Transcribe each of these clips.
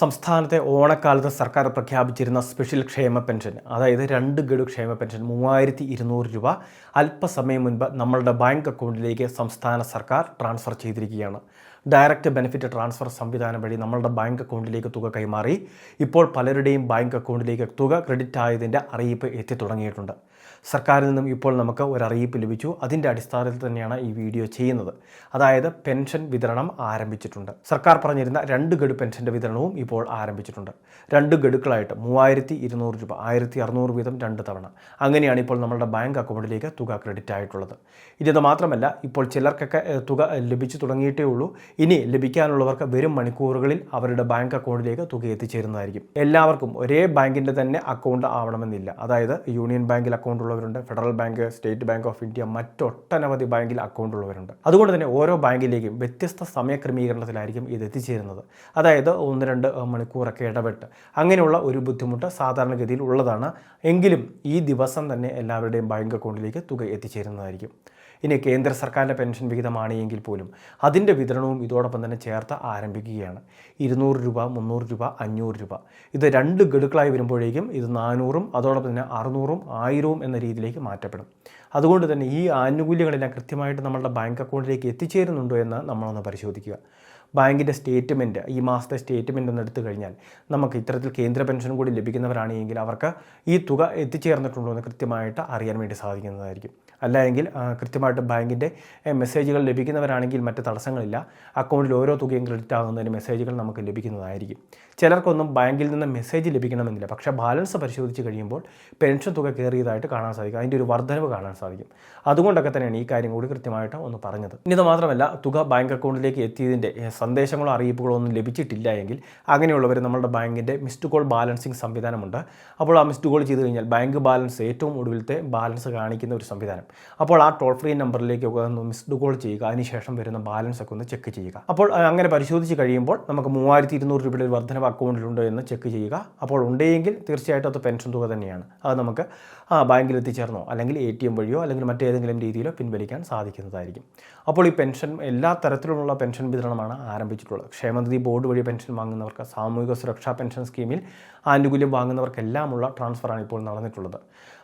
സംസ്ഥാനത്തെ ഓണക്കാലത്ത് സർക്കാർ പ്രഖ്യാപിച്ചിരുന്ന സ്പെഷ്യൽ ക്ഷേമ പെൻഷൻ അതായത് രണ്ട് ഗഡു ക്ഷേമ പെൻഷൻ മൂവായിരത്തി ഇരുന്നൂറ് രൂപ അല്പസമയം മുൻപ് നമ്മളുടെ ബാങ്ക് അക്കൗണ്ടിലേക്ക് സംസ്ഥാന സർക്കാർ ട്രാൻസ്ഫർ ചെയ്തിരിക്കുകയാണ്. ഡയറക്റ്റ് ബെനിഫിറ്റ് ട്രാൻസ്ഫർ സംവിധാനം വഴി നമ്മളുടെ ബാങ്ക് അക്കൗണ്ടിലേക്ക് തുക കൈമാറി. ഇപ്പോൾ പലരുടെയും ബാങ്ക് അക്കൗണ്ടിലേക്ക് തുക ക്രെഡിറ്റ് ആയതിന്റെ അറിയിപ്പ് എത്തി തുടങ്ങിയിട്ടുണ്ട് സർക്കാരിൽ നിന്നും ഇപ്പോൾ നമുക്ക് ഒരു അറിയിപ്പ് ലഭിച്ചു. അതിന്റെ അടിസ്ഥാനത്തിൽ തന്നെയാണ് ഈ വീഡിയോ ചെയ്യുന്നത്. അതായത് പെൻഷൻ വിതരണം ആരംഭിച്ചിട്ടുണ്ട്. സർക്കാർ പറഞ്ഞിരുന്ന രണ്ട് ഗഡു പെൻഷന്റെ വിതരണവും ഇപ്പോൾ ആരംഭിച്ചിട്ടുണ്ട്. രണ്ട് ഗഡുക്കളായിട്ട് മൂവായിരത്തി ഇരുന്നൂറ് രൂപ ആയിരത്തി അറുന്നൂറ് വീതം രണ്ട് തവണ. അങ്ങനെയാണ് ഇപ്പോൾ നമ്മുടെ ബാങ്ക് അക്കൗണ്ടിലേക്ക് തുക ക്രെഡിറ്റ് ആയിട്ടുള്ളത്. ഇത് മാത്രമല്ല ഇപ്പോൾ ചിലർക്കൊക്കെ തുക ലഭിച്ചു തുടങ്ങിയിട്ടേ ഉള്ളൂ. ഇനി ലഭിക്കാനുള്ളവർക്ക് വരും മണിക്കൂറുകളിൽ അവരുടെ ബാങ്ക് അക്കൗണ്ടിലേക്ക് തുക എത്തിച്ചേരുന്നതായിരിക്കും. എല്ലാവർക്കും ഒരേ ബാങ്കിന്റെ തന്നെ അക്കൗണ്ട് ആവണമെന്നില്ല. അതായത് യൂണിയൻ ബാങ്കിൽ അക്കൗണ്ട് ഉള്ളവരുണ്ട് federal bank state bank of India മറ്റൊട്ടനവധി ബാങ്കിൽ അക്കൗണ്ട് ഉള്ളവരുണ്ട് അതുകൊണ്ട് തന്നെ ഓരോ ബാങ്കിലേക്കും വ്യത്യസ്ത സമയക്രമീകരണത്തിലായിരിക്കും ഇത് എത്തിച്ചേരുന്നത്. അതായത് ഒന്ന് രണ്ട് മണിക്കൂറൊക്കെ ഇടപെട്ട് അങ്ങനെയുള്ള ഒരു ബുദ്ധിമുട്ട് സാധാരണഗതിയിൽ ഉള്ളതാണ്. എങ്കിലും ഈ ദിവസം തന്നെ എല്ലാവരുടെയും ബാങ്ക് അക്കൗണ്ടിലേക്ക് തുക എത്തിച്ചേരുന്നതായിരിക്കും. ഇനി കേന്ദ്ര സർക്കാരിന്റെ പെൻഷൻ വിഹിതമാണ് എങ്കിൽ പോലും അതിന്റെ വിതരണവും ഇതോടൊപ്പം തന്നെ ചേർത്ത് ആരംഭിക്കുകയാണ്. ഇരുന്നൂറ് രൂപ മുന്നൂറ് രൂപ അഞ്ഞൂറ് രൂപ. ഇത് രണ്ട് ഗഡുക്കളായി വരുമ്പോഴേക്കും ഇത് നാനൂറും അതോടൊപ്പം തന്നെ അറുന്നൂറും ആയിരവും എന്ന രീതിയിലേക്ക് മാറ്റപ്പെടും. അതുകൊണ്ട് തന്നെ ഈ ആനുകൂല്യങ്ങളെല്ലാം കൃത്യമായിട്ട് നമ്മളുടെ ബാങ്ക് അക്കൗണ്ടിലേക്ക് എത്തിച്ചേരുന്നുണ്ടോ എന്ന് നമ്മളൊന്ന് പരിശോധിക്കുക. ബാങ്കിന്റെ സ്റ്റേറ്റ്മെന്റ് ഈ മാസത്തെ സ്റ്റേറ്റ്മെന്റ് ഒന്ന് എടുത്തു കഴിഞ്ഞാൽ നമുക്ക് ഇത്തരത്തിൽ കേന്ദ്ര പെൻഷൻ കൂടി ലഭിക്കുന്നവരാണെങ്കിൽ അവർക്ക് ഈ തുക എത്തിച്ചേർന്നിട്ടുണ്ടോ എന്ന് കൃത്യമായിട്ട് അറിയാൻ വേണ്ടി സാധിക്കുന്നതായിരിക്കും. അല്ല എങ്കിൽ കൃത്യമായിട്ട് ബാങ്കിന്റെ മെസ്സേജുകൾ ലഭിക്കുന്നവരാണെങ്കിൽ മറ്റ് തടസ്സങ്ങളില്ല. അക്കൗണ്ടിൽ ഓരോ തുകയും ക്രെഡിറ്റ് ആകുന്നതിന് മെസ്സേജുകൾ നമുക്ക് ലഭിക്കുന്നതായിരിക്കും. ചിലർക്കൊന്നും ബാങ്കിൽ നിന്ന് മെസ്സേജ് ലഭിക്കണമെന്നില്ല. പക്ഷേ ബാലൻസ് പരിശോധിച്ച് കഴിയുമ്പോൾ പെൻഷൻ തുക കയറിയതായിട്ട് കാണാൻ സാധിക്കും. അതിന്റെ ഒരു വർധനവ് കാണാൻ സാധിക്കും. അതുകൊണ്ടൊക്കെ തന്നെയാണ് ഈ കാര്യം കൂടി കൃത്യമായിട്ട് ഒന്ന് പറഞ്ഞത്. ഇനി ഇത് മാത്രമല്ല തുക ബാങ്ക് അക്കൗണ്ടിലേക്ക് എത്തിയതിന്റെ സന്ദേശങ്ങളോ അറിയിപ്പുകളോ ഒന്നും ലഭിച്ചിട്ടില്ല എങ്കിൽ അങ്ങനെയുള്ളവർ നമ്മുടെ ബാങ്കിന്റെ മിസ്ഡ് കോൾ ബാലൻസിങ് സംവിധാനമുണ്ട്. അപ്പോൾ ആ മിസ്ഡ് കോൾ ചെയ്ത് കഴിഞ്ഞാൽ ബാങ്ക് ബാലൻസ് ഏറ്റവും ഒടുവിലത്തെ ബാലൻസ് കാണിക്കുന്ന ഒരു സംവിധാനം. അപ്പോൾ ആ ടോൾ ഫ്രീ നമ്പറിലേക്കൊക്കെ ഒന്ന് മിസ്ഡ് കോൾ ചെയ്യുക അതിനുശേഷം വരുന്ന ബാലൻസ് ഒക്കെ ഒന്ന് ചെക്ക് ചെയ്യുക. അപ്പോൾ അങ്ങനെ പരിശോധിച്ച് കഴിയുമ്പോൾ നമുക്ക് മൂവായിരത്തി ഇരുന്നൂറ് രൂപയുടെ ഒരു വർധനവ് അക്കൗണ്ടിലുണ്ടോ എന്ന് ചെക്ക് ചെയ്യുക. അപ്പോൾ ഉണ്ടെങ്കിൽ തീർച്ചയായിട്ടും അത് പെൻഷൻ തുക തന്നെയാണ്. അത് നമുക്ക് ആ ബാങ്കിൽ എത്തിച്ചേർന്നോ അല്ലെങ്കിൽ എ ടി എം വഴിയോ അല്ലെങ്കിൽ മറ്റേതെങ്കിലും രീതിയിലോ പിൻവലിക്കാൻ സാധിക്കുന്നതായിരിക്കും. അപ്പോൾ ഈ പെൻഷൻ എല്ലാ തരത്തിലുമുള്ള പെൻഷൻ വിതരണമാണ് ആരംഭിച്ചിട്ടുള്ളത്. ക്ഷേമനിധി ബോർഡ് വഴി പെൻഷൻ വാങ്ങുന്നവർക്ക് സാമൂഹിക സുരക്ഷാ പെൻഷൻ സ്കീമിൽ ആനുകൂല്യം വാങ്ങുന്നവർക്കെല്ലാമുള്ള ട്രാൻസ്ഫറാണ് ഇപ്പോൾ നടന്നിട്ടുള്ളത്.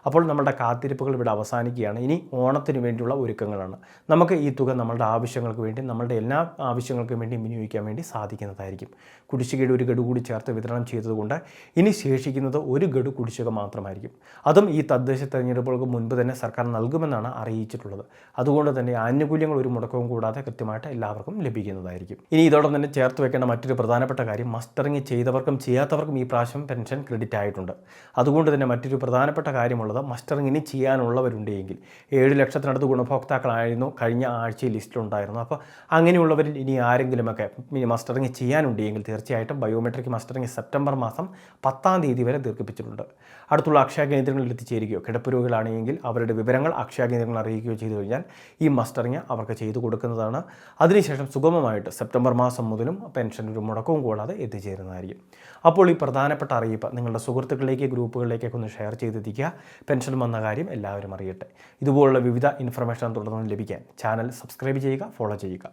അപ്പോൾ നമ്മുടെ കാത്തിരിപ്പുകൾ ഇവിടെ അവസാനിക്കുകയാണ്. ഇനി ഓണത്തിന് വേണ്ടിയുള്ള ഒരുക്കങ്ങളാണ്. നമുക്ക് ഈ തുക നമ്മളുടെ ആവശ്യങ്ങൾക്ക് വേണ്ടി നമ്മളുടെ എല്ലാ ആവശ്യങ്ങൾക്കും വേണ്ടി വിനിയോഗിക്കാൻ വേണ്ടി സാധിക്കുന്നതായിരിക്കും. കുടിശ്ശികയുടെ ഒരു ഗഡു കൂടി ചേർത്ത് വിതരണം ചെയ്തതുകൊണ്ട് ഇനി ശേഷിക്കുന്നത് ഒരു ഗഡു കുടിശ്ശിക മാത്രമായിരിക്കും. അതും ഈ തദ്ദേശ തെരഞ്ഞെടുപ്പുകൾക്ക് മുൻപ് തന്നെ സർക്കാർ നൽകുമെന്നാണ് അറിയിച്ചിട്ടുള്ളത്. അതുകൊണ്ട് തന്നെ ആനുകൂല്യങ്ങൾ ഒരു മുടക്കവും കൂടാതെ കൃത്യമായിട്ട് എല്ലാവർക്കും ലഭിക്കുന്നതായിരിക്കും. ഇനി ഇതോടൊപ്പം തന്നെ ചേർത്ത് വെക്കേണ്ട മറ്റൊരു പ്രധാനപ്പെട്ട കാര്യം മസ്റ്ററിങ് ചെയ്തവർക്കും ചെയ്യാത്തവർക്കും ഈ പ്രാവശ്യം പെൻഷൻ ക്രെഡിറ്റ് ആയിട്ടുണ്ട് അതുകൊണ്ട് തന്നെ മറ്റൊരു പ്രധാനപ്പെട്ട കാര്യമുള്ളത് മസ്റ്ററിങ് ഇനി ചെയ്യാനുള്ളവരുണ്ടെങ്കിൽ ഏഴ് ലക്ഷത്തിനടുത്ത് ഗുണഭോക്താക്കളായിരുന്നു കഴിഞ്ഞ ആഴ്ചയിൽ ലിസ്റ്റിലുണ്ടായിരുന്നു. അപ്പോൾ അങ്ങനെയുള്ളവരിൽ ഇനി ആരെങ്കിലുമൊക്കെ ഇനി മസ്റ്ററിങ് ചെയ്യാനുണ്ടെങ്കിൽ തീർച്ചയായിട്ടും ബയോമെട്രിക് മസ്റ്ററിങ് സെപ്റ്റംബർ മാസം പത്താം തീയതി വരെ ദീർഘിപ്പിച്ചിട്ടുണ്ട്. അടുത്തുള്ള അക്ഷയ കേന്ദ്രങ്ങളിൽ എത്തിച്ചേരുകയോ കിടപ്പ് രോഗികളാണെങ്കിൽ അവരുടെ വിവരങ്ങൾ അക്ഷയ കേന്ദ്രങ്ങൾ അറിയിക്കുകയോ ചെയ്തു കഴിഞ്ഞാൽ ഈ മസ്റ്ററിങ് അവർക്ക് ചെയ്തു കൊടുക്കുന്നതാണ്. അതിനുശേഷം സുഗമമായിട്ട് സെപ്റ്റംബർ മാസം മുതലും പെൻഷൻ ഒരു മുടക്കവും കൂടാതെ എത്തിച്ചേരുന്നതായിരിക്കും. അപ്പോൾ ഈ പ്രധാനപ്പെട്ട അറിയിപ്പ് നിങ്ങളുടെ സുഹൃത്തുക്കളിലേക്ക് ഗ്രൂപ്പുകളിലേക്കൊക്കെ ഒന്ന് ഷെയർ ചെയ്തെത്തിക്കുക. പെൻഷൻ വന്ന കാര്യം എല്ലാവരും അറിയട്ടെ. ഇതുപോലുള്ള വിവിധ ഇൻഫർമേഷൻ തുടർന്ന് ലഭിക്കാൻ. ചാനൽ സബ്സ്ക്രൈബ് ചെയ്യുക ഫോളോ ചെയ്യുക.